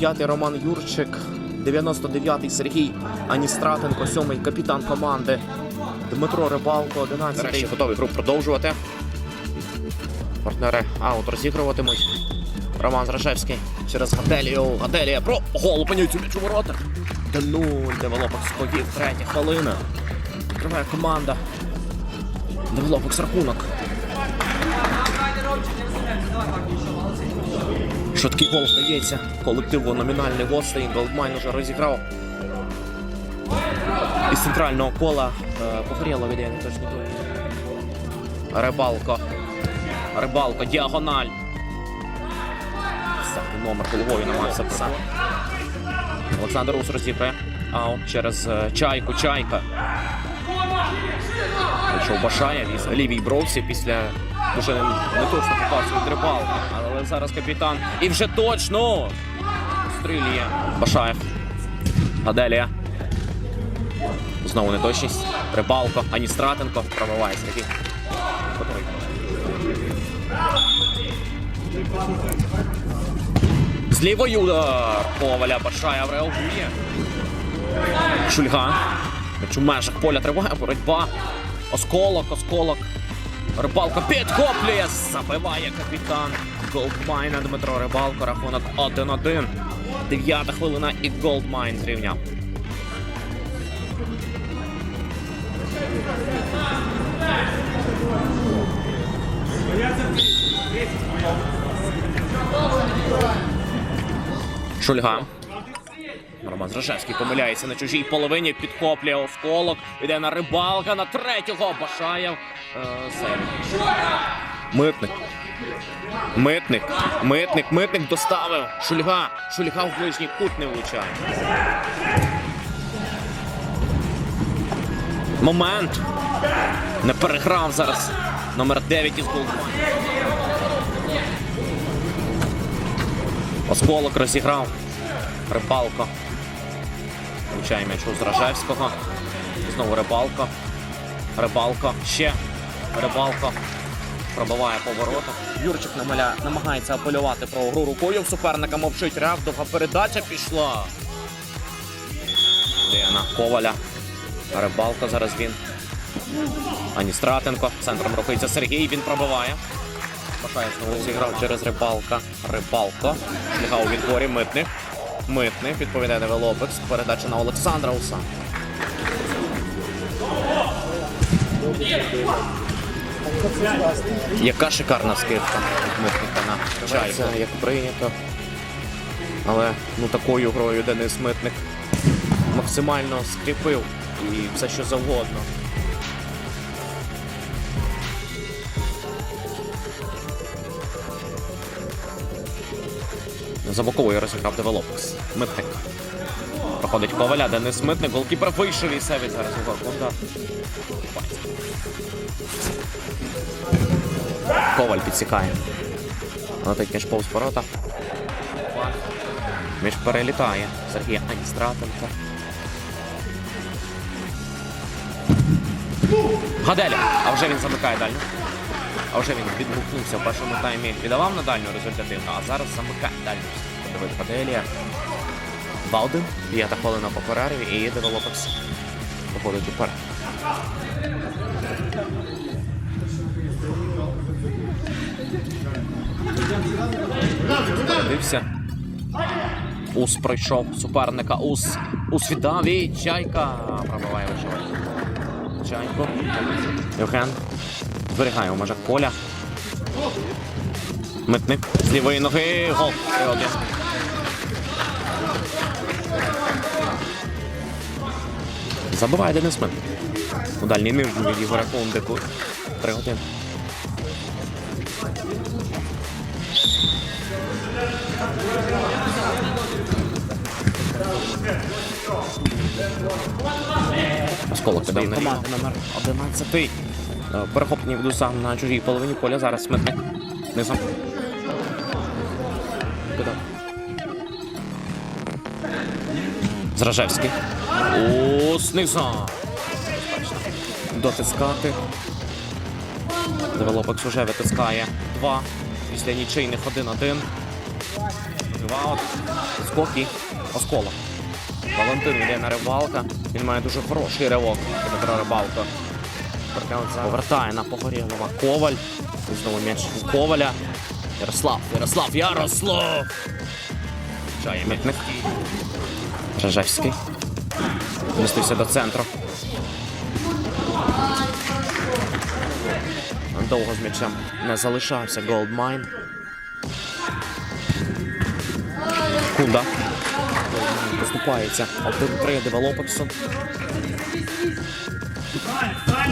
9-й Роман Юрчик, 99-й Сергій Аністратенко, 7-й капітан команди Дмитро Рибалко, 11-й. Нарешті готовий гру продовжувати. Партнери аут розігруватимуть. Роман Зражевський через Гаделію. Гаделія про гол опиняється м'яч у воротах. Де нуль, девелопок сходів, третя хвилина. Відкриває команда. Девелопок з рахунок. Швидкий гол вдається. Колективу номінальний гостей. Голдмайн уже розіграв. Із центрального кола е, погоріло від не точно. Рибалко. Рибалко, діагональ. Десятий номер головою намагався писати. Олександр Ус розіграє. Ау, через е, чайку, чайка. Прийшов Башая лівій бровці після дуже не, точно попався від рибалки. Але зараз капітан. І вже точно стрілює Башаєв. Аделія. Знову неточність. Рибалко, Аністратенко пробиває Сергій. Готовий. З лівої удар. Коваля Башаєв реагує. Шульга. У межах поля триває боротьба. Осколок, осколок. Рибалка підхоплює. Забиває капітан Голдмайна Дмитро Рибалко. Рахунок 1-1. Дев'ята хвилина і Голдмайн зрівняв. Шульга. Роман Зражевський помиляється на чужій половині, підхоплює осколок, іде на рибалка на третього. Башаєв. Е. Митник. Митник. Митник. Митник доставив. Шульга. Шульга в ближній кут не влучає. Момент. Не переграв зараз. Номер 9 із Голдмана. Осколок розіграв. Рибалко. Влучає м'яч у Зражевського. Знову рибалко. Рибалко. Ще. Рибалко. Пробиває поворотах. Юрчик намаля... намагається апелювати про гру рукою суперника. Мовчить ряв. Довга передача пішла. Лена Коваля. Рибалко зараз він. Аністратенко. Центром рухається Сергій. Він пробиває. Башаєв знову зіграв через рибалка. Рибалко. Шліга у відборі митник. Митник відповідає Девелопекс. Передача на Олександра Уса. Яка шикарна скидка від митника на чайку. як прийнято. Але ну такою грою Денис Митник максимально скріпив і все що завгодно. За боковою розіграв Девелопекс. Митник. Проходить Коваля, Денис Митник, голкіпер вийшов і Севич зараз його конда. Коваль підсікає. Летить між повз ворота. Між перелітає. Сергій Аністратенко. Гаделя! А вже він замикає дальню. А вже він відгукнувся в першому таймі. Віддавав на дальню результативно, а зараз замикає дальню. Подивить Гаделія. Балдин. П'ята хвилина по перерві і девелопекс виходить уперед. Передився. Ус пройшов суперника. Ус. Ус віддав і Чайка пробиває вишивати. Чайко. Євген. Зберігає у межах поля. Митник з лівої ноги. Гол. 3-1. Забиває Денис Митник. У дальній нижній від Ігоря Кондику. 3 години. Осколок піддав на команда номер 11. Перехоплення від на чужій половині поля. Зараз Смитник. Низом. Зражевський. О, знизу. Дотискати. Девелопекс уже витискає. Два. Після нічийних 1-1. Два от. Скоки. Оскола. Валентин йде на рибалка. Він має дуже хороший ривок. Дмитро Рибалко. Повертає на Погорєлова. Коваль. Знову м'яч у Коваля. Ярослав, Ярослав, Ярослав! Чає м'ятник. Жажевський. Вмістився до центру. Довго з м'ячем не залишався Голдмайн. Кунда. Поступається. 1-3 Девелопексон.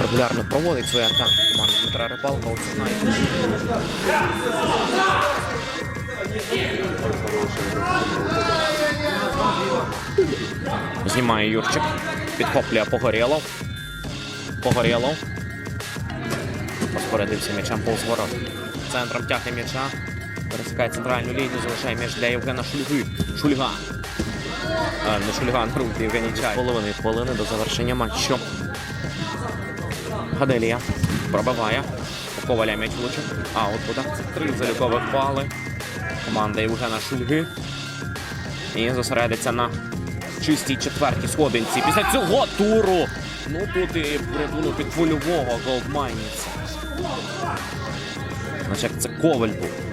Регулярно проводить свої атаки. Команда Дмитра Рибалка. Оце знає. Знімає Юрчик. Підхоплює Погорєлов. Погорєлов. Розпорядився м'ячем повз ворот. Центром тягне м'яча. Пересікає центральну лінію, залишає м'яч для Євгена Шульги. Шульга. А, не Шульга, на руки Євгеній Чай. Половини хвилини до завершення матчу. Гаделія пробиває. Коваля м'яч влучив. От буде. Три залікових бали. Команда Євгена Шульги. І зосередиться на чистій четвертій сходинці. Після цього туру. Ну тут і придунув під вольового голдмайнівця. Значить, це Коваль був.